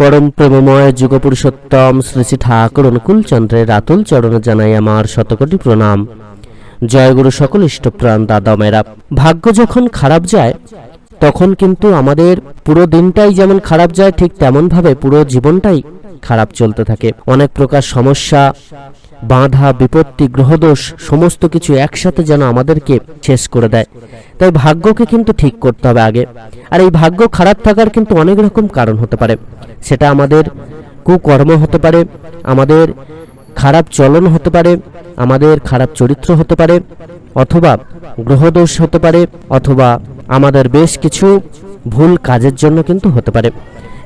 পরম প্রেমময় যুগপুরুষোত্তম শ্রী শ্রী ঠাকুর অনুকূল চন্দ্রের রাতুল চরণে জানাই আমার শতকোটি প্রণাম। জয়গুরু সকল ইষ্টপ্রাণ দাদা মেরা ভাগ্য যখন খারাপ যায়, তখন কিন্তু আমাদের পুরো দিনটাই যেমন খারাপ যায়, ঠিক তেমনভাবে পুরো জীবনটাই খারাপ চলতে থাকে। অনেক প্রকার সমস্যা বাধা, বিপত্তি, গ্রহদোষ, সমস্ত কিছু একসাথে যেন আমাদেরকে শেষ করে দেয়। তাই ভাগ্যকে কিন্তু ঠিক করতে হবে আগে। আর এই ভাগ্য খারাপ থাকার কিন্তু অনেক রকম কারণ হতে পারে। সেটা আমাদের কুকর্ম হতে পারে, আমাদের খারাপ চলন হতে পারে, আমাদের খারাপ চরিত্র হতে পারে, অথবা গ্রহদোষ হতে পারে, অথবা আমাদের বেশ কিছু ভুল কাজের জন্য কিন্তু হতে পারে।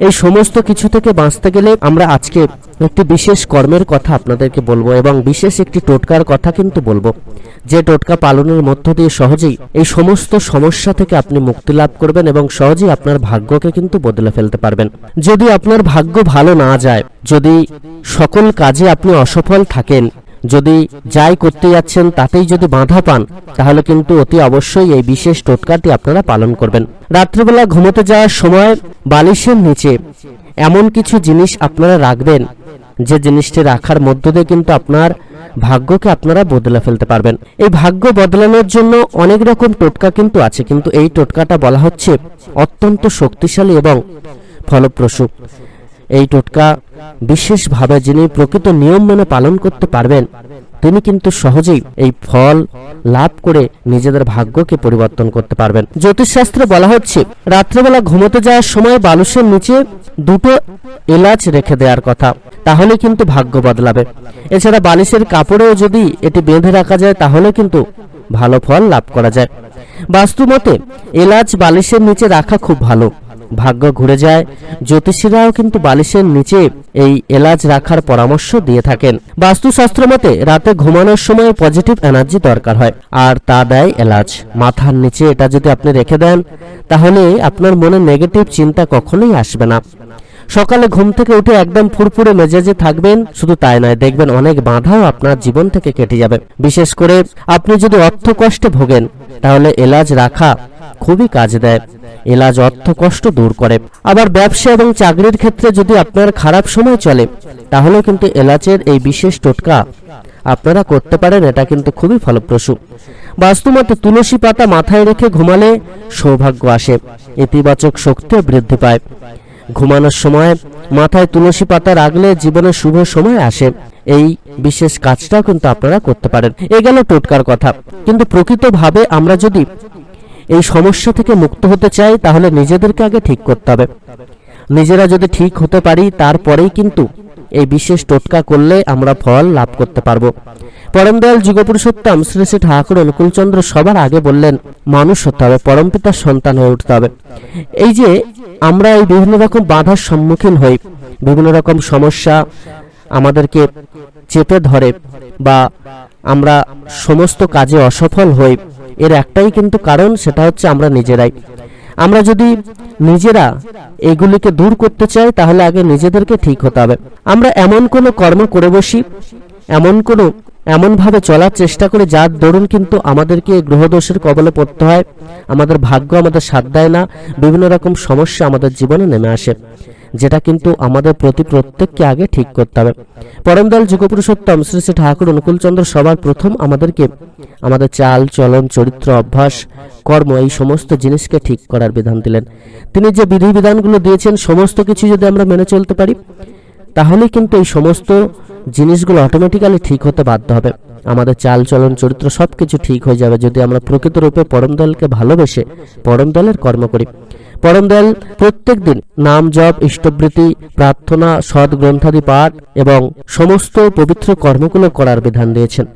এই সমস্ত কিছু থেকে বাঁচতে গেলে আমরা আজকে একটি বিশেষ কর্মের কথা আপনাদেরকে বলব এবং বিশেষ একটি টোটকার কথা কিন্তু বলব। যে টোটকা পালনের মধ্য দিয়ে সহজেই এই সমস্ত সমস্যা থেকে আপনি মুক্তি লাভ করবেন এবং সহজেই আপনার ভাগ্যকে কিন্তু বদলে ফেলতে পারবেন। যদি আপনার ভাগ্য ভালো না যায়, যদি সকল কাজে আপনি অসফল থাকেন, যদি যাই করতে যাচ্ছেন তাতেই যদি বাধা পান, তাহলে কিন্তু অতি অবশ্যই এই বিশেষ টোটকাটি আপনারা পালন করবেন। রাত্রিবেলা ঘুমোতে যাওয়ার সময় বালিশের নিচে এমন কিছু জিনিস আপনারা রাখবেন যে জিনিসটি রাখার মধ্য দিয়ে কিন্তু আপনার ভাগ্যকে আপনারা বদলে ফেলতে পারবেন। এই ভাগ্য বদলানোর জন্য অনেক রকম টোটকা কিন্তু আছে, কিন্তু এই টোটকাটা বলা হচ্ছে অত্যন্ত শক্তিশালী এবং ফলপ্রসূ। এই টোটকা বিশেষভাবে যিনি প্রকৃত নিয়ম মেনে পালন করতে পারবেন তিনি কিন্তু সহজেই এই ফল লাভ করে নিজেদের ভাগ্যকে পরিবর্তন করতে পারবেন। জ্যোতিষশাস্ত্রে বলা হচ্ছে, রাত্রেবেলা ঘুমোতে যাওয়ার সময় বালুসের নিচে দুটো এলাচ রেখে দেওয়ার কথা। তাহলে কিন্তু ভাগ্য বদলাবে। এছাড়া বালিশের কাপড়েও যদি এটি বেঁধে রাখা যায়, তাহলে কিন্তু ভালো ফল লাভ করা যায়। বাস্তু মতে এলাচ বালিশের নিচে রাখা খুব ভালো। ভাগ্য ঘুরে যায়। জ্যোতিষীরাও কিন্তু বালিশের নিচে এই এলাচ রাখার পরামর্শ দিয়ে থাকেন। বাস্তুশাস্ত্র মতে, রাতে ঘুমানোর সময় পজিটিভ এনার্জি দরকার হয়, আর তা দেয় এলাচ। মাথার নিচে এটা যদি আপনি রেখে দেন, তাহলে আপনার মনে নেগেটিভ চিন্তা কখনোই আসবে না। সকালে ঘুম থেকে উঠে একদম ফুরফুরে মেজাজে থাকবেন, শুধু তাই নয়, দেখবেন অনেক বাধাও আপনার জীবন থেকে কেটে যাবে। বিশেষ করে আপনি যদি অর্থ কষ্টে ভোগেন, তাহলে এলাজ রাখা খুবই কাজ দেয়। এলাজ অর্থ কষ্ট দূর করে। আবার ব্যবসা এবং চাকরির ক্ষেত্রে যদি আপনার খারাপ সময় চলে তাহলে কিন্তু এলাচের এই বিশেষ টোটকা আপনারা করতে পারেন, এটা কিন্তু খুবই ফলপ্রসূ। বাস্তুমতে তুলসী পাতা মাথায় রেখে ঘুমালে সৌভাগ্য আসে, ইতিবাচক শক্তিও বৃদ্ধি পায়। ঘুমানোর সময় মাথায় তুলসী পাতা রাখলে জীবনে শুভ সময় আসে। এই বিশেষ কাজটাও কিন্তু আপনারা করতে পারেন। এ গেল টোটকার কথা। কিন্তু প্রকৃতভাবে আমরা যদি এই সমস্যা থেকে মুক্ত হতে চাই, তাহলে নিজেদেরকে আগে ঠিক করতে হবে। নিজেরা যদি ঠিক হতে পারি, তারপরেই কিন্তু এই বিশেষ টোটকা করলে আমরা ফল লাভ করতে পারব। পরম দয়াল যুগপুরুষোত্তম শ্রী শ্রী ঠাকুর অনুকূলচন্দ্র সবার আগে বললেন, মানুষ হতে হবে, পরম পিতার সন্তান হয়ে উঠতে হবে। এই যে আমরা এই বিভিন্ন রকম বাধার সম্মুখীন হই, বিভিন্ন রকম সমস্যা আমাদেরকে চেপে ধরে বা আমরা সমস্ত কাজে অসফল হই, এর একটাই কিন্তু কারণ সেটা হচ্ছে আমরা নিজেরাই। আমরা যদি নিজেরা এগুলিকে দূর করতে চাই, তাহলে আগে নিজেদেরকে ঠিক হতে হবে। আমরা এমন কোনো কর্ম করে বসি, এমন কোনো, এমনভাবে চলার চেষ্টা করে, যার দরুন কিন্তু আমাদেরকে গ্রহদোষের কবলে পড়তে হয়। আমাদের ভাগ্য আমাদের সাথ দেয় না। বিভিন্ন রকম সমস্যা আমাদের জীবনে নেমে আসে। যেটা কিন্তু আমাদের প্রতি প্রত্যেককে আগে ঠিক করতে হবে। পরমদল যুগপুরুষোত্তম শ্রী শ্রী ঠাকুর অনুকূলচন্দ্র সবার প্রথম আমাদেরকে আমাদের চাল, চলন, চরিত্র, অভ্যাস, কর্ম এই সমস্ত জিনিসকে ঠিক করার বিধান দিলেন। তিনি যে বিধিবিধানগুলো দিয়েছেন, সমস্ত কিছু যদি আমরা মেনে চলতে পারি, তাহলেই কিন্তু এই সমস্ত জিনিসগুলো অটোমেটিক্যালি ঠিক হতে বাধ্য হবে। আমাদের চাল, চলন, চরিত্র সব কিছু ঠিক হয়ে যাবে যদি আমরা প্রকৃত রূপে পরম দলকে ভালোবেসে পরম দলের কর্ম করি। পরম দয়াল প্রত্যেক দিন নাম জপ, ইষ্টবৃত্তি, প্রার্থনা, সৎ গ্রন্থাদি পাঠ এবং সমস্ত পবিত্র কর্মগুলো করার বিধান দিয়েছেন।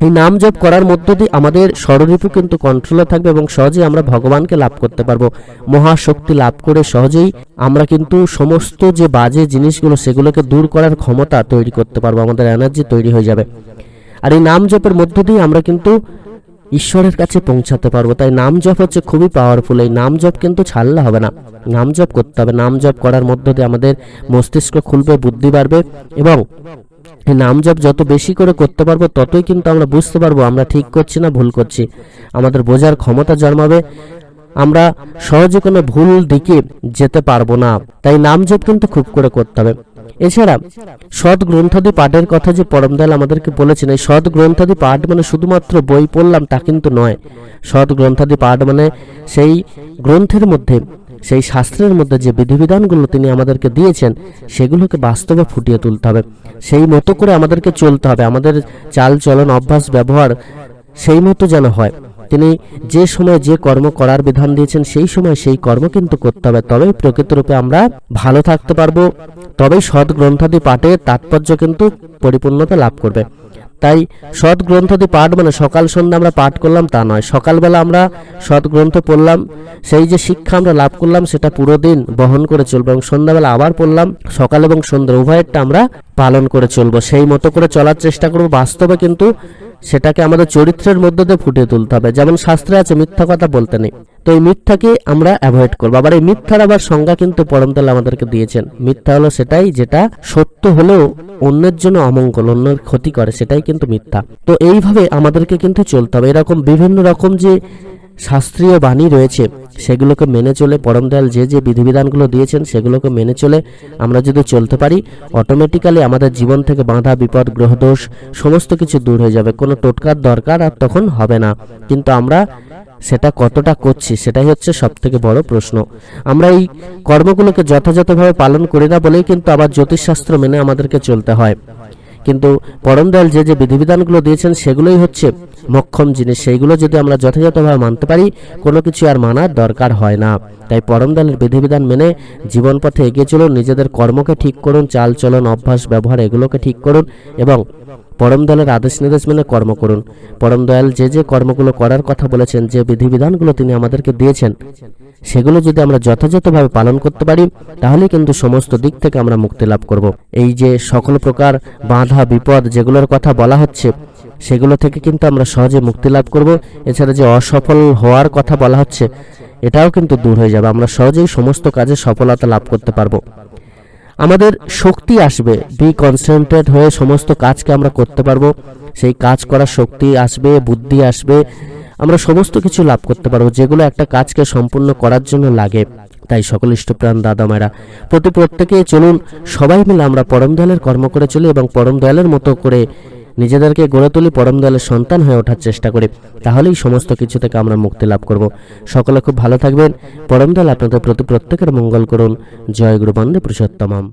এই নাম জপ করার মধ্য দিয়ে আমাদের স্বরূপও কিন্তু কন্ট্রোলে থাকবে এবং সহজেই আমরা ভগবানকে লাভ করতে পারব। মহাশক্তি লাভ করে সহজেই আমরা কিন্তু সমস্ত যে বাজে জিনিসগুলো সেগুলোকে দূর করার ক্ষমতা তৈরি করতে পারব। আমাদের এনার্জি তৈরি হয়ে যাবে। আর এই নাম জপের মধ্য দিয়ে আমরা কিন্তু ঈশ্বরের কাছে পৌঁছাতে পারব। তাই নাম জপ হচ্ছে খুবই পাওয়ারফুল এই নাম জপ কিন্তু ছাড়লে হবে না। নাম জপ করতে হবে। নাম জপ করার মধ্য দিয়ে আমাদের মস্তিষ্ক খুলবে, বুদ্ধি বাড়বে এবং নাম জপ যত বেশি করে করতে পারব, ততই কিন্তু আমরা বুঝতে পারব আমরা ঠিক করছি না ভুল করছি। আমাদের বোঝার ক্ষমতা জন্মাবে। আমরা সহজে কোনো ভুল দিকে যেতে পারব না। তাই নাম জপ কিন্তু খুব করে করতে হবে। এছাড়া সৎ গ্রন্থাদি পাঠের কথা যে পরমদয়াল আমাদেরকে বলেছেন, এই সৎ গ্রন্থাদি পাঠ মানে শুধুমাত্র বই পড়লাম তা কিন্তু নয়। সৎ গ্রন্থাদি পাঠ মানে সেই গ্রন্থের মধ্যে, সেই শাস্ত্রের মধ্যে যে বিধিবিধানগুলো তিনি আমাদেরকে দিয়েছেন, সেগুলোকে বাস্তবে ফুটিয়ে তুলতে হবে। সেই মতো করে আমাদেরকে চলতে হবে। আমাদের চাল, চলন, অভ্যাস, ব্যবহার সেই মতো যেন হয়। তিনি যে সময় যে কর্ম করার বিধান দিয়েছেন, সেই সময় সেই কর্ম কিন্তু করতে হবে। তবেই প্রকৃতরূপে আমরা ভালো থাকতে পারব। তবেই সৎ গ্রন্থাদি পাঠের তাৎপর্য কিন্তু পরিপূর্ণতা লাভ করবে। তাই সৎ গ্রন্থাদি পাঠ মানে সকাল সন্ধ্যা আমরা পাঠ করলাম তা নয়। সকালবেলা আমরা সৎ গ্রন্থ পড়লাম, সেই যে শিক্ষা আমরা লাভ করলাম, সেটা পুরো দিন বহন করে চলবো এবং সন্ধ্যাবেলা আবার পড়লাম, সকাল এবং সন্ধ্যা উভয়েরটা আমরা পালন করে চলবো। সেই মতো করে চলার চেষ্টা করব। বাস্তবে কিন্তু সেটাকে আমাদের চরিত্রের মধ্যে দিয়ে ফুটিয়ে তুলতে হবে। যেমন শাস্ত্রে আছে, মিথ্যা কথা বলতে নেই। তো এই মিথ্যাকে আমরা অ্যাভয়েড করব। আবার এই মিথ্যার আবার সংজ্ঞা কিন্তু পরমতলা আমাদেরকে দিয়েছেন। মিথ্যা হলো সেটাই যেটা সত্য হলেও অন্যের জন্য অমঙ্গল, অন্যের ক্ষতি করে, সেটাই কিন্তু মিথ্যা। তো এইভাবে আমাদেরকে কিন্তু চলতে হবে। এরকম বিভিন্ন রকম যে শাস্ত্রীয় বাণী রয়েছে, সেগুলোকে মেনে চলে পরমদয়াল যে যে বিধিবিধানগুলো দিয়েছেন সেগুলোকে মেনে চলে আমরা যদি চলতে পারি অটোমেটিক্যালি আমাদের জীবন থেকে বাধা বিপদ, গ্রহদোষ সমস্ত কিছু দূর হয়ে যাবে। কোনো টোটকার দরকার আর তখন হবে না। কিন্তু আমরা সেটা কতটা করছি, সেটাই হচ্ছে সব থেকে বড় প্রশ্ন। আমরা এই কর্মগুলোকে যথাযথভাবে পালন করি না বলেই কিন্তু আবার জ্যোতিষশাস্ত্র মেনে আমাদেরকে চলতে হয়। কিন্তু পরমদয়াল যে যে বিধিবিধানগুলো দিয়েছেন সেগুলোই হচ্ছে মক্ষম জিনিস। সেইগুলো যদি আমরা যথাযথভাবে মানতে পারি, কোনো কিছু আর মানার দরকার হয় না। তাই পরম পরমদয়ালের বিধিবিধান মেনে জীবন পথে এগিয়ে চলুন, নিজেদের কর্মকে ঠিক করুন, চাল চলন, অভ্যাস, ব্যবহার, এগুলোকে ঠিক করুন এবং পরম দয়ালের আদেশ নির্দেশ মেনে কর্ম করুন। পরম দয়াল যে যে কর্মগুলো করার কথা বলেছেন, যে বিধিবিধানগুলো তিনি আমাদেরকে দিয়েছেন, সেগুলো যদি আমরা যথাযথভাবে পালন করতে পারি তাহলে কিন্তু সমস্ত দিক থেকে আমরা মুক্তি লাভ করব। এই যে সকল প্রকার বাধা, বিপদ যেগুলোর কথা বলা হচ্ছে, সেগুলো থেকে কিন্তু আমরা সহজে মুক্তি লাভ করব। এছাড়া যে অসফল হওয়ার কথা বলা হচ্ছে, এটাও কিন্তু দূর হয়ে যাবে। আমরা সহজেই সমস্ত কাজে সফলতা লাভ করতে পারব। আমাদের শক্তি আসবে বি কনসেন্ট্রেট হয়ে সমস্ত কাজকে আমরা করতে পারব। সেই কাজ করার শক্তি আসবে, বুদ্ধি আসবে, আমরা সমস্ত কিছু লাভ করতে পারব, যেগুলো একটা কাজকে সম্পূর্ণ করার জন্য লাগে। তাই সকল ইষ্টপ্রাণ দাদা মায়েরা, প্রতি প্রত্যেকে চলুন সবাই মিলে আমরা পরম দয়ালের কর্ম করে চলি এবং পরম দয়ালের মতো করে নিজেদেরকে গড়ে তুলি পরম দলের সন্তান হয়ে ওঠার চেষ্টা করি। তাহলেই সমস্ত কিছু থেকে আমরা মুক্তি লাভ করব। সকলে খুব ভালো থাকবেন। পরম দল আপনাদের প্রতি প্রত্যেকের মঙ্গল করুন। জয় গুরু বন্দে পুরুষোত্তমম।